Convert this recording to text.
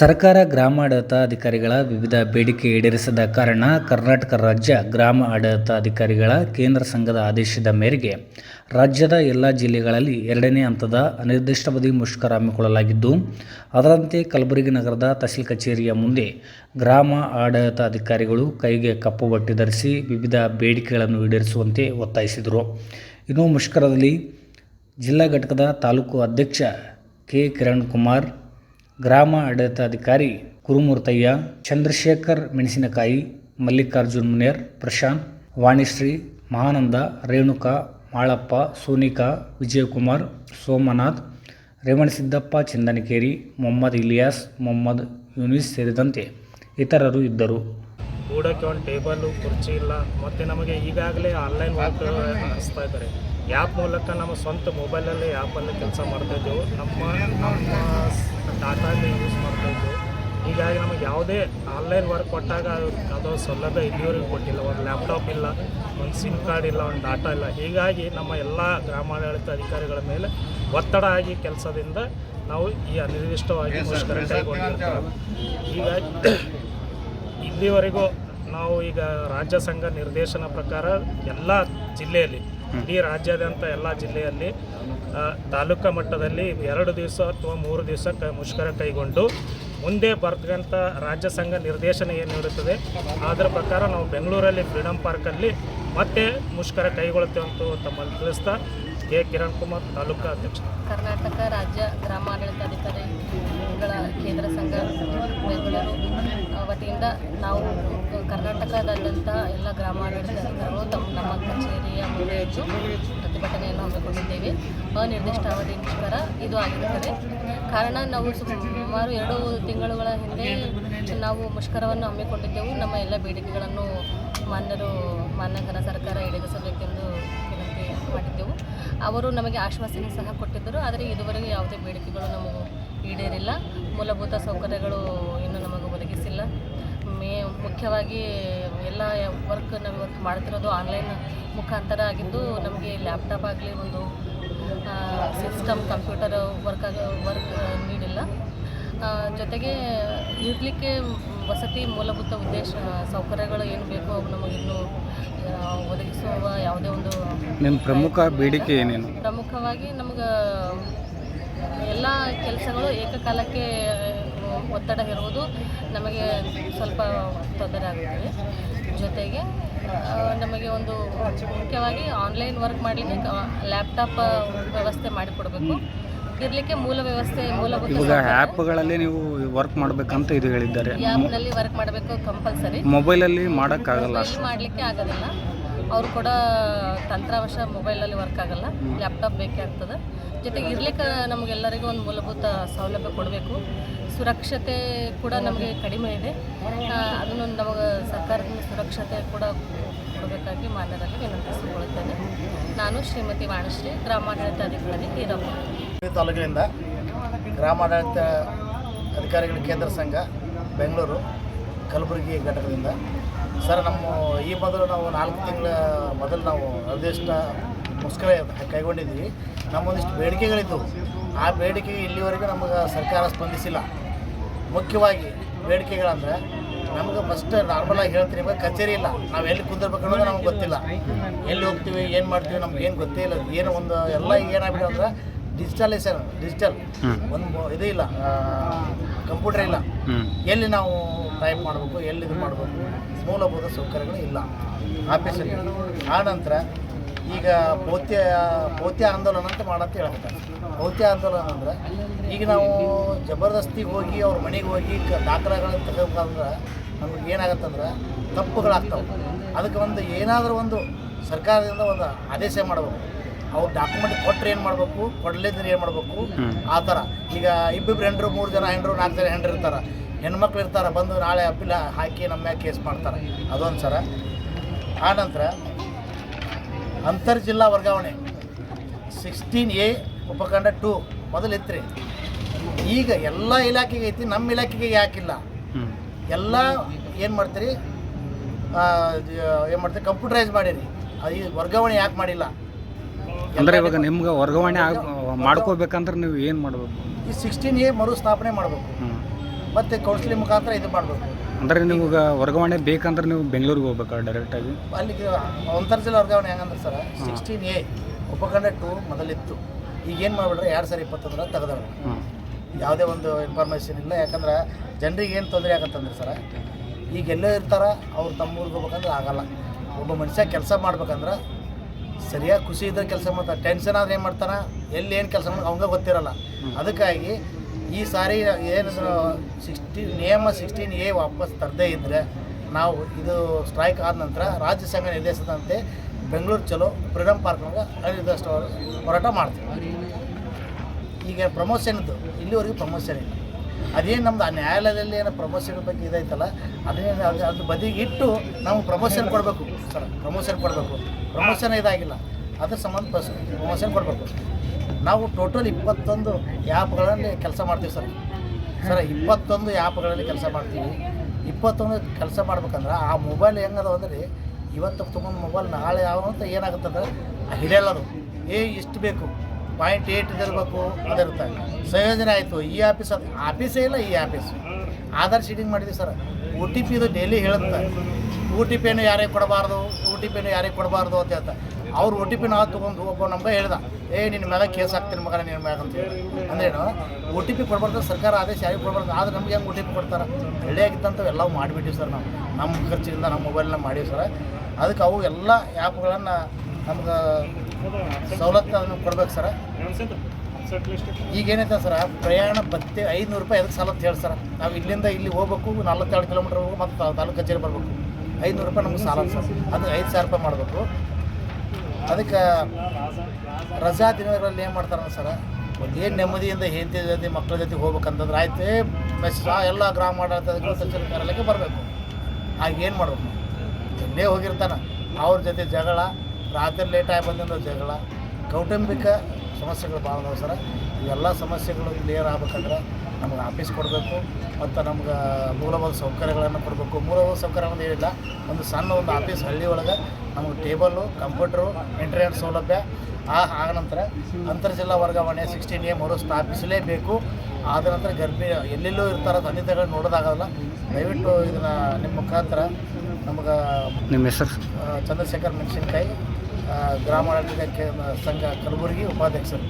ಸರ್ಕಾರ ಗ್ರಾಮಾಡಳಿತ ಅಧಿಕಾರಿಗಳ ವಿವಿಧ ಬೇಡಿಕೆ ಈಡೇರಿಸದ ಕಾರಣ ಕರ್ನಾಟಕ ರಾಜ್ಯ ಗ್ರಾಮ ಆಡಳಿತ ಅಧಿಕಾರಿಗಳ ಕೇಂದ್ರ ಸಂಘದ ಆದೇಶದ ಮೇರೆಗೆ ರಾಜ್ಯದ ಎಲ್ಲ ಜಿಲ್ಲೆಗಳಲ್ಲಿ ಎರಡನೇ ಹಂತದ ಅನಿರ್ದಿಷ್ಟಾವಧಿ ಮುಷ್ಕರ ಹಮ್ಮಿಕೊಳ್ಳಲಾಗಿದ್ದು, ಅದರಂತೆ ಕಲಬುರಗಿ ನಗರದ ತಹಸೀಲ್ ಕಚೇರಿಯ ಮುಂದೆ ಗ್ರಾಮ ಆಡಳಿತ ಅಧಿಕಾರಿಗಳು ಕೈಗೆ ಕಪ್ಪು ಬಟ್ಟೆ ಧರಿಸಿ ವಿವಿಧ ಬೇಡಿಕೆಗಳನ್ನು ಈಡೇರಿಸುವಂತೆ ಒತ್ತಾಯಿಸಿದರು. ಇನ್ನು ಮುಷ್ಕರದಲ್ಲಿ ಜಿಲ್ಲಾ ಘಟಕದ ತಾಲೂಕು ಅಧ್ಯಕ್ಷ ಕೆ ಕಿರಣ್ ಕುಮಾರ್ ಗ್ರಾಮ ಆಡಳಿತಾಧಿಕಾರಿ ಕುರುಮೂರ್ತಯ್ಯ, ಚಂದ್ರಶೇಖರ್ ಮೆಣಸಿನಕಾಯಿ, ಮಲ್ಲಿಕಾರ್ಜುನ್ ಮುನೇರ್, ಪ್ರಶಾಂತ್, ವಾಣಿಶ್ರೀ, ಮಹಾನಂದ, ರೇಣುಕಾ, ಮಾಳಪ್ಪ, ಸೋನಿಕಾ, ವಿಜಯಕುಮಾರ್, ಸೋಮನಾಥ್ ರೇವಣಸಿದ್ದಪ್ಪ ಚಂದನಕೇರಿ, ಮೊಹಮ್ಮದ್ ಇಲಿಯಾಸ್, ಮೊಹಮ್ಮದ್ ಯೂನಿಸ್ ಸೇರಿದಂತೆ ಇತರರು ಇದ್ದರು. ಕೂಡಕ್ಕೆ ಒಂದು ಟೇಬಲ್ಲು ಕುರ್ಚಿ ಇಲ್ಲ. ಮತ್ತು ನಮಗೆ ಈಗಾಗಲೇ ಆನ್ಲೈನ್ ವರ್ಕ್ ಹಚ್ತಾ ಇದ್ದಾರೆ. ಆ್ಯಪ್ ಮೂಲಕ ನಮ್ಮ ಸ್ವಂತ ಮೊಬೈಲಲ್ಲಿ ಆ್ಯಪಲ್ಲಿ ಕೆಲಸ ಮಾಡ್ತಾಯಿದ್ದೆವು ನಮ್ಮ ನಮ್ಮ ಡಾಟಾನೇ ಯೂಸ್ ಮಾಡ್ಬೋದು ಹೀಗಾಗಿ ನಮಗೆ ಯಾವುದೇ ಆನ್ಲೈನ್ ವರ್ಕ್ ಕೊಟ್ಟಾಗ ಅದು- ಅದು ಸೌಲಭ್ಯ ಇಲ್ಲಿವರೆಗೂ ಕೊಟ್ಟಿಲ್ಲ. ಒಂದು ಲ್ಯಾಪ್ಟಾಪ್ ಇಲ್ಲ ಒಂದು ಸಿಮ್ ಕಾರ್ಡ್ ಇಲ್ಲ ಒಂದು ಡಾಟಾ ಇಲ್ಲ. ಹೀಗಾಗಿ ನಮ್ಮ ಎಲ್ಲ ಗ್ರಾಮಾಡಳಿತ ಅಧಿಕಾರಿಗಳ ಮೇಲೆ ಒತ್ತಡ ಆಗಿ ಕೆಲಸದಿಂದ ನಾವು ಈ ಅನಿರ್ದಿಷ್ಟವಾಗಿ ಹೀಗಾಗಿ ಇಲ್ಲಿವರೆಗೂ ನಾವು ಈಗ ರಾಜ್ಯ ಸಂಘ ನಿರ್ದೇಶನ ಪ್ರಕಾರ ಎಲ್ಲ ಜಿಲ್ಲೆಯಲ್ಲಿ ಇಡೀ ರಾಜ್ಯಾದ್ಯಂತ ಎಲ್ಲ ಜಿಲ್ಲೆಯಲ್ಲಿ ತಾಲೂಕ ಮಟ್ಟದಲ್ಲಿ ಎರಡು ದಿವಸ ಅಥವಾ ಮೂರು ದಿವಸ ಕ, ಮುಷ್ಕರ ಕೈಗೊಂಡು ಮುಂದೆ ಬರ್ತಕ್ಕಂಥ ರಾಜ್ಯ ಸಂಘ ನಿರ್ದೇಶನ ಏನು ಇರುತ್ತದೆ ಅದರ ಪ್ರಕಾರ ನಾವು ಬೆಂಗಳೂರಲ್ಲಿ ಫ್ರೀಡಮ್ ಪಾರ್ಕಲ್ಲಿ ಮತ್ತೆ ಮುಷ್ಕರ ಕೈಗೊಳ್ತೇವೆ ಅಂತ ತಮ್ಮಲ್ಲಿ ತಿಳಿಸ್ತಾ ಕೆ. ಕಿರಣ್ ಕುಮಾರ್, ತಾಲೂಕಾ ಅಧ್ಯಕ್ಷ. ಕರ್ನಾಟಕ ರಾಜ್ಯ ಗ್ರಾಮಾಡಳಿತಾಧಿಕಾರಿಗಳ ಕೇಂದ್ರ ಸಂಘ, ಬೆಂಗಳೂರು ವತಿಯಿಂದ ನಾವು ಕರ್ನಾಟಕದಾದ್ಯಂತ ಎಲ್ಲ ಗ್ರಾಮಾಡಳಿತಗಳು ತಮ್ಮ, ನಮ್ಮ ಕಚೇರಿಯ ಮುಂದೆ ಹೆಚ್ಚು ಪ್ರತಿಭಟನೆಯನ್ನು ಹಮ್ಮಿಕೊಂಡಿದ್ದೇವೆ. ಅನಿರ್ದಿಷ್ಟಾವಧಿ ಮುಷ್ಕರ ಇದು ಆಗಿರುತ್ತದೆ. ಕಾರಣ ನಾವು ಸುಮಾರು ಎರಡು ತಿಂಗಳುಗಳ ಹಿಂದೆ ನಾವು ಮುಷ್ಕರವನ್ನು ಹಮ್ಮಿಕೊಂಡಿದ್ದೆವು. ನಮ್ಮ ಎಲ್ಲ ಬೇಡಿಕೆಗಳನ್ನು ಮಾನ್ಯರು, ಮಾನ್ಯ ಘನ ಸರ್ಕಾರ ಈಡೇರಿಸಬೇಕೆಂದು ವಿನಂತಿ ಮಾಡಿದ್ದೆವು. ಅವರು ನಮಗೆ ಆಶ್ವಾಸನೆ ಸಹ ಕೊಟ್ಟಿದ್ದರು. ಆದರೆ ಇದುವರೆಗೂ ಯಾವುದೇ ಬೇಡಿಕೆಗಳು ನಮಗೆ ಈಡೇರಿಲ್ಲ. ಮೂಲಭೂತ ಸೌಕರ್ಯಗಳು ಇನ್ನೂ ನಮಗೆ ಒದಗಿಸಿಲ್ಲ. ಮೇ ಮುಖ್ಯವಾಗಿ ಎಲ್ಲ ವರ್ಕ್ ನಾವು ಇವತ್ತು ಮಾಡ್ತಿರೋದು ಆನ್ಲೈನ್ ಮುಖಾಂತರ ಆಗಿದ್ದು ನಮಗೆ ಲ್ಯಾಪ್ಟಾಪ್ ಆಗಲಿ ಒಂದು ಸಿಸ್ಟಮ್ ಕಂಪ್ಯೂಟರ್ ವರ್ಕ್ ಆಗ ವರ್ಕ್ ನೀಡಿಲ್ಲ. ಜೊತೆಗೆ ಇರಲಿಕ್ಕೆ ವಸತಿ ಮೂಲಭೂತ ಉದ್ದೇಶ ಸೌಕರ್ಯಗಳು ಏನು ಬೇಕೋ ಅವು ನಮಗಿನ್ನೂ ಒದಗಿಸುವ ಯಾವುದೇ ಒಂದು ನಿಮ್ಮ ಪ್ರಮುಖ ಬೇಡಿಕೆ ಏನೇನು? ಪ್ರಮುಖವಾಗಿ ನಮ್ಗೆ ಎಲ್ಲ ಕೆಲಸಗಳು ಏಕಕಾಲಕ್ಕೆ ಒತ್ತಡ ಇರುವುದು ನಮಗೆ ಸ್ವಲ್ಪ ತೊಂದರೆ ಆಗುತ್ತದೆ. ಜೊತೆಗೆ ನಮಗೆ ಒಂದು ಮುಖ್ಯವಾಗಿ ಆನ್ಲೈನ್ ವರ್ಕ್ ಮಾಡಲಿಕ್ಕೆ ಲ್ಯಾಪ್ಟಾಪ್ ವ್ಯವಸ್ಥೆ ಮಾಡಿಕೊಡಬೇಕು. ಇರಲಿಕ್ಕೆ ಮೂಲ ವ್ಯವಸ್ಥೆ ಮೂಲಭೂತ. ಆ್ಯಪ್ಗಳಲ್ಲಿ ನೀವು ವರ್ಕ್ ಮಾಡಬೇಕಂತ ಇದು ಹೇಳಿದ್ದಾರೆ. ಆ್ಯಪ್ನಲ್ಲಿ ವರ್ಕ್ ಮಾಡಬೇಕು ಕಂಪಲ್ಸರಿ. ಮೊಬೈಲಲ್ಲಿ ಮಾಡೋಕ್ಕಾಗಲ್ಲ ಮಾಡಲಿಕ್ಕೆ ಆಗೋದಿಲ್ಲ. ಅವ್ರು ಕೂಡ ತಂತ್ರಾಂಶ ಮೊಬೈಲಲ್ಲಿ ವರ್ಕ್ ಆಗಲ್ಲ ಲ್ಯಾಪ್ಟಾಪ್ ಬೇಕೇ ಆಗ್ತದೆ. ಜೊತೆಗೆ ಇರ್ಲಿಕ್ಕೆ ನಮಗೆಲ್ಲರಿಗೂ ಒಂದು ಮೂಲಭೂತ ಸೌಲಭ್ಯ ಕೊಡಬೇಕು. ಸುರಕ್ಷತೆ ಕೂಡ ನಮಗೆ ಕಡಿಮೆ ಇದೆ. ಅದನ್ನು ನಮಗೆ ಸರ್ಕಾರದಿಂದ ಸುರಕ್ಷತೆ ಕೂಡ ಕೊಡಬೇಕಾಗಿ ಮಾನ್ಯರಲ್ಲಿ ವಿನಂತಿಸಿಕೊಳ್ಳುತ್ತೇನೆ. ನಾನು ಶ್ರೀಮತಿ ವಾಣಶ್ರೀ, ಗ್ರಾಮಾಡಳಿತ ಅಧಿಕಾರಿ ಈ ತಾಲೂಕಿನಿಂದ ಗ್ರಾಮಾಡಳಿತ ಅಧಿಕಾರಿಗಳ ಕೇಂದ್ರ ಸಂಘ, ಬೆಂಗಳೂರು, ಕಲಬುರಗಿ ಘಟಕದಿಂದ ಸರ್ ನಮ್ಮ ಈ ಮೊದಲು ನಾವು ನಾಲ್ಕು ತಿಂಗಳ ಮೊದಲು ನಾವು ನಿರ್ದಿಷ್ಟ ಮುಷ್ಕರ ಕೈಗೊಂಡಿದ್ವಿ ನಮ್ಮೊಂದಿಷ್ಟು ಬೇಡಿಕೆಗಳಿದ್ದವು. ಆ ಬೇಡಿಕೆ ಇಲ್ಲಿವರೆಗೂ ನಮಗೆ ಸರ್ಕಾರ ಸ್ಪಂದಿಸಿಲ್ಲ. ಮುಖ್ಯವಾಗಿ ಬೇಡಿಕೆಗಳಂದ್ರೆ ನಮ್ಗೆ ಫಸ್ಟ್ ನಾರ್ಮಲಾಗಿ ಹೇಳ್ತೀನಿ ಇವಾಗ ಕಚೇರಿ ಇಲ್ಲ. ನಾವು ಎಲ್ಲಿ ಕುಂದಿರ್ಬೇಕು ಅನ್ನೋದು ನಮ್ಗೆ ಗೊತ್ತಿಲ್ಲ. ಎಲ್ಲಿ ಹೋಗ್ತೀವಿ ಏನು ಮಾಡ್ತೀವಿ ನಮ್ಗೆ ಏನು ಗೊತ್ತೇ ಇಲ್ಲ. ಏನು ಒಂದು ಎಲ್ಲ ಏನಾಗ್ಬಿಟ್ಟು ಅಂದ್ರೆ ಡಿಜಿಟಲೈಸೇಷನ್ ಡಿಜಿಟಲ್ ಒಂದು ಇದು ಇಲ್ಲ ಕಂಪ್ಯೂಟರ್ ಇಲ್ಲ. ಎಲ್ಲಿ ನಾವು ಟೈಪ್ ಮಾಡಬೇಕು ಎಲ್ಲಿ ಇದು ಮಾಡಬೇಕು? ಮೂಲಭೂತ ಸೌಕರ್ಯಗಳು ಇಲ್ಲ. ಆಫೀಸಲ್ಲಿ. ಆನಂತರ ನಂತರ ಈಗ ಭೌತ್ಯ ಭೌತ್ಯ ಆಂದೋಲನ ಅಂತ ಮಾಡಂತ ಹೇಳ್ತಾರೆ. ಭೌತ್ಯ ಆಂದೋಲನ ಅಂದ್ರೆ ಈಗ ನಾವು ಜಬರ್ದಸ್ತಿಗೆ ಹೋಗಿ ಅವ್ರ ಮನೆಗೆ ಹೋಗಿ ಕ ದಾಖಲೆಗಳನ್ನು ತೆಗೆದುಕೊಂಡ್ರೆ ನಮ್ಗೆ ಏನಾಗತ್ತಂದ್ರೆ ತಪ್ಪುಗಳಾಗ್ತವೆ. ಅದಕ್ಕೆ ಒಂದು ಏನಾದರೂ ಒಂದು ಸರ್ಕಾರದಿಂದ ಒಂದು ಆದೇಶ ಮಾಡಬೇಕು. ಅವ್ರು ಡಾಕ್ಯುಮೆಂಟ್ ಕೊಟ್ಟರೆ ಏನು ಮಾಡಬೇಕು? ಕೊಡಲಿದ್ರೆ ಏನು ಮಾಡಬೇಕು? ಆ ಥರ ಈಗ ಇಬ್ಬಿಬ್ರು ಹೆಂಡ್ರು ಮೂರು ಜನ ಹೆಂಡ್ರು ನಾಲ್ಕು ಜನ ಹೆಂಡ್ರು ಇರ್ತಾರೆ. ಹೆಣ್ಮಕ್ಳು ಇರ್ತಾರೆ ಬಂದು ನಾಳೆ ಅಪ್ಪಿಲ ಹಾಕಿ ನಮ್ಮ ಮ್ಯಾಲೆ ಕೇಸ್ ಮಾಡ್ತಾರೆ. ಅದೊಂದು ಸರ. ಆನಂತರ ನಂತರ ಅಂತರ್ ಜಿಲ್ಲಾ ವರ್ಗಾವಣೆ ಸಿಕ್ಸ್ಟೀನ್ ಎ ಉಪಖಂಡ ಟು ಮೊದಲು ಇತ್ತು ಈಗ ಎಲ್ಲ ಇಲಾಖೆಗೆ ಐತಿ ನಮ್ಮ ಇಲಾಖೆಗೆ ಯಾಕಿಲ್ಲ. ಎಲ್ಲ ಏನು ಮಾಡ್ತೀರಿ? ಏನು ಮಾಡ್ತೀರಿ? ಕಂಪ್ಯೂಟರೈಸ್ ಮಾಡಿರಿ. ಅದು ಈ ವರ್ಗಾವಣೆ ಯಾಕೆ ಮಾಡಿಲ್ಲ? ಅಂದರೆ ಇವಾಗ ನಿಮ್ಗೆ ವರ್ಗಾವಣೆ ಮಾಡ್ಕೋಬೇಕಂದ್ರೆ ನೀವು ಏನು ಮಾಡಬೇಕು? ಈ ಸಿಕ್ಸ್ಟೀನ್ ಎ ಮರುಸ್ಥಾಪನೆ ಮಾಡಬೇಕು. ಹ್ಞೂ ಮತ್ತು ಕೌನ್ಸಿಲಿಂಗ್ ಮುಖಾಂತರ ಇದು ಮಾಡಬೇಕು. ಅಂದ್ರೆ ನೀವು ಈಗ ವರ್ಗಾವಣೆ ಬೇಕಂದ್ರೆ ನೀವು ಬೆಂಗಳೂರಿಗೆ ಹೋಗ್ಬೇಕಾ ಡೈರೆಕ್ಟಾಗಿ ಅಲ್ಲಿಗೆ ಅಂತರ್ಜಲ ವರ್ಗಾವಣೆ ಹೆಂಗಂದ್ರೆ ಸರ್ ಸಿಕ್ಸ್ಟೀನ್ ಎ ಉಪಖಂಡ ಟು ಮೊದಲಿತ್ತು. ಈಗ ಏನು ಮಾಡಿಬಿಟ್ರೆ ಎರಡು ಸಾವಿರ ಇಪ್ಪತ್ತೊಂದರ ತೆಗೆದವ್ರು ಯಾವುದೇ ಒಂದು ಇನ್ಫಾರ್ಮೇಷನ್ ಇಲ್ಲ ಯಾಕಂದ್ರೆ ಜನರಿಗೆ ಏನು ತೊಂದರೆ ಆಗತ್ತಂದ್ರೆ ಸರ ಈಗ ಎಲ್ಲೋ ಇರ್ತಾರ ಅವ್ರು ತಮ್ಮ ಊರಿಗೆ ಹೋಗ್ಬೇಕಂದ್ರೆ ಆಗಲ್ಲ. ಒಬ್ಬ ಮನುಷ್ಯ ಕೆಲಸ ಮಾಡ್ಬೇಕಂದ್ರೆ ಸರಿಯಾಗಿ ಖುಷಿ ಇದ್ದರೆ ಕೆಲಸ ಮಾಡ್ತಾರೆ ಟೆನ್ಷನ್ ಆದ್ರೆ ಏನು ಮಾಡ್ತಾನೆ ಎಲ್ಲಿ ಏನು ಕೆಲಸ ಮಾಡಿ ಅವಂಗೆ ಗೊತ್ತಿರಲ್ಲ. ಅದಕ್ಕಾಗಿ ಈ ಸಾರಿ ಏನು ಸಿಕ್ಸ್ಟೀನ್ ನಿಯಮ ಸಿಕ್ಸ್ಟೀನ್ ಎ ವಾಪಸ್ ತರದೇ ಇದ್ದರೆ ನಾವು ಇದು ಸ್ಟ್ರೈಕ್ ಆದ ನಂತರ ರಾಜ್ಯ ಸಂಘ ನಿರ್ದೇಶದಂತೆ ಬೆಂಗಳೂರು ಚಲೋ ಫ್ರೀಡಮ್ ಪಾರ್ಕ್ನಾಗ ಅನಿರ್ದಿಷ್ಟ ಹೋರಾಟ ಮಾಡ್ತೀವಿ. ಈಗ ಪ್ರಮೋಷನ್ದು ಇಲ್ಲಿವರೆಗೂ ಪ್ರಮೋಷನ್ ಇಲ್ಲ. ಅದೇನು ನಮ್ದು ಆ ನ್ಯಾಯಾಲಯದಲ್ಲಿ ಏನೋ ಪ್ರಮೋಷನ್ ಬಗ್ಗೆ ಇದೈತಲ್ಲ ಅದೇನು ಅದು ಅದು ಬದಿಗೆ ಇಟ್ಟು ಪ್ರಮೋಷನ್ ಕೊಡಬೇಕು. ಸರ್ ಪ್ರಮೋಷನ್ ಕೊಡಬೇಕು. ಪ್ರಮೋಷನ್ ಇದಾಗಿಲ್ಲ. ಅದ್ರ ಸಂಬಂಧ ಪ್ರಮೋಷನ್ ಕೊಡಬೇಕು. ನಾವು ಟೋಟಲ್ ಇಪ್ಪತ್ತೊಂದು ಆ್ಯಪ್ಗಳಲ್ಲಿ ಕೆಲಸ ಮಾಡ್ತೀವಿ ಸರ್. ಸರ್, ಇಪ್ಪತ್ತೊಂದು ಆ್ಯಪ್ಗಳಲ್ಲಿ ಕೆಲಸ ಮಾಡ್ತೀವಿ. ಇಪ್ಪತ್ತೊಂದು ಕೆಲಸ ಮಾಡ್ಬೇಕಂದ್ರೆ ಆ ಮೊಬೈಲ್ ಹೆಂಗದ ಅಂದರೆ ಇವತ್ತು ತೊಗೊಂಡು ಮೊಬೈಲ್ ನಾಳೆ ಯಾವ ಅಂತ ಏನಾಗುತ್ತಂದ್ರೆ ಹಿಡಿಯಲ್ಲದು. ಏ, ಇಷ್ಟು ಬೇಕು. ಪಾಯಿಂಟ್ ಏಟ್ ಇದಿರಬೇಕು. ಅದಿರುತ್ತೆ. ಸಂಯೋಜನೆ ಆಯಿತು. ಈ ಆಫೀಸ್ ಅದು ಆಫೀಸೇ ಇಲ್ಲ, ಈ ಆಫೀಸ್ ಆಧಾರ್ ಶೀಟಿಂಗ್ ಮಾಡಿದ್ವಿ ಸರ್. ಒ ಟಿ ಪಿದು ಡೈಲಿ ಹೇಳುತ್ತೆ. ಒ ಟಿ ಪಿಯನ್ನು ಯಾರಿಗೆ ಕೊಡಬಾರ್ದು? ಒ ಟಿ ಪಿಯನ್ನು ಯಾರಿಗೆ ಕೊಡಬಾರ್ದು ಅಂತ ಹೇಳ್ತಾರೆ. ಅವ್ರು ಒ ಟಿ ಪಿ ನಾವು ತೊಗೊಂಡು ಒಬ್ಬ ನಮ್ಗೆ ಹೇಳ್ದ. ಏ ನಿನ್ನ ಮೇಲೆ ಕೇಸ್ ಹಾಕ್ತೀನಿ ಮಗ ನಿನ್ನ ಮ್ಯಾಗ ಅಂತ ಹೇಳಿ. ಅಂದ್ರೇನು ಒ ಟಿ ಪಿ ಕೊಡ್ಬಾರ್ದು, ಸರ್ಕಾರ ಆದೇಶ ಯಾರಿಗೆ ಕೊಡ್ಬಾರ್ದು, ಆದ್ರೆ ನಮ್ಗೆ ಹೆಂಗೆ ಒ ಟಿ ಪಿ ಕೊಡ್ತಾರೆ? ಹಳ್ಳಿಯಾಗಿದ್ದಂಥವು ಎಲ್ಲವೂ ಮಾಡಿಬಿಟ್ಟಿವಿ ಸರ್ ನಾವು. ನಮ್ಮ ಖರ್ಚಿನಿಂದ ನಮ್ಮ ಮೊಬೈಲ್ನ ಮಾಡೀವಿ ಸರ್. ಅದಕ್ಕೆ ಅವು ಎಲ್ಲ ಆ್ಯಪ್ಗಳನ್ನು ನಮ್ಗೆ ಸವಲತ್ತು ಅದನ್ನು ಕೊಡ್ಬೇಕು ಸರ್. ಈಗ ಏನೈತೆ ಸರ್ ಪ್ರಯಾಣ ಬತ್ತೆ ಐದುನೂರು ರೂಪಾಯಿ ಅದಕ್ಕೆ ಸಾಲತ್ತು ಹೇಳಿ ಸರ್. ನಾವು ಇಲ್ಲಿಂದ ಇಲ್ಲಿ ಹೋಗ್ಬೇಕು, ನಲ್ವತ್ತೆರಡು ಕಿಲೋಮೀಟ್ರ್ ಹೋಗ್ಬೇಕು, ಮತ್ತು ತಾಲೂಕು ಕಚೇರಿ ಬರಬೇಕು. ಐದುನೂರು ರೂಪಾಯಿ ನಮ್ಗೆ ಸಾಲ ಸರ್. ಅದು ಐದು ಸಾವಿರ ರೂಪಾಯಿ ಮಾಡಬೇಕು. ಅದಕ್ಕೆ ರಜಾ ದಿನಗಳಲ್ಲಿ ಏನು ಮಾಡ್ತಾರೆ ಸರ್ ಏನು ನೆಮ್ಮದಿಯಿಂದ ಹೆಂಡತಿ ಜೊತೆ ಮಕ್ಕಳ ಜೊತೆ ಹೋಗ್ಬೇಕಂತಂದ್ರೆ ಆಯ್ತು ಮೆಸ್ ಎಲ್ಲ ಗ್ರಾಮ ಆಡಳಿತಕ್ಕೆ ಸಚಿವ ಕಾರ್ಯಾಲಯಕ್ಕೆ ಬರಬೇಕು ಆಗ ಏನು ಮಾಡ್ಬೇಕು? ಎಲ್ಲೇ ಹೋಗಿರ್ತಾನೆ ಅವ್ರ ಜೊತೆ ಜಗಳ, ರಾತ್ರಿ ಲೇಟಾಗಿ ಬಂದಿರೋ ಜಗಳ, ಕೌಟುಂಬಿಕ ಸಮಸ್ಯೆಗಳು ಭಾಳ ಅದಾವೆ ಸರ. ಇವೆಲ್ಲ ಸಮಸ್ಯೆಗಳು ಕ್ಲಿಯರ್ ಆಗ್ಬೇಕಂದ್ರೆ ನಮ್ಗೆ ಆಫೀಸ್ ಕೊಡಬೇಕು ಮತ್ತು ನಮ್ಗೆ ಮೂಲಭೂತ ಸೌಕರ್ಯಗಳನ್ನು ಕೊಡಬೇಕು. ಮೂಲಭೂತ ಸೌಕರ್ಯ ಅನ್ನೋದು ಏನಿಲ್ಲ ಒಂದು ಸಣ್ಣ ಒಂದು ಆಫೀಸ್ ಹಳ್ಳಿ ಒಳಗೆ ನಮಗೆ ಟೇಬಲ್ಲು ಕಂಪ್ಯೂಟ್ರು ಇಂಟರ್ನೆಟ್ ಸೌಲಭ್ಯ ಆ ಆದ ನಂತರ ಅಂತರ್ಜಿಲ್ಲಾ ವರ್ಗಾವಣೆ ಸಿಕ್ಸ್ಟೀನ್ ಎ ಮರು ಸ್ಥಾಪಿಸಲೇಬೇಕು. ಆದ ನಂತರ ಗರ್ಭಿ ಎಲ್ಲೆಲ್ಲೂ ಇರ್ತಾರ ತಂದೆ ತಾಯಿಗಳು ನೋಡೋದಾಗಲ್ಲ. ದಯವಿಟ್ಟು ಇದನ್ನು ನಿಮ್ಮ ಮುಖಾಂತರ ನಮಗೆ ನಿಮ್ಮ ಹೆಸರು? ಚಂದ್ರಶೇಖರ್ ಮೆಣಸಿನ್ಕಾಯಿ ಗ್ರಾಮಾಡಳಿತ ಸಂಘ ಕಲಬುರಗಿ ಉಪಾಧ್ಯಕ್ಷರು.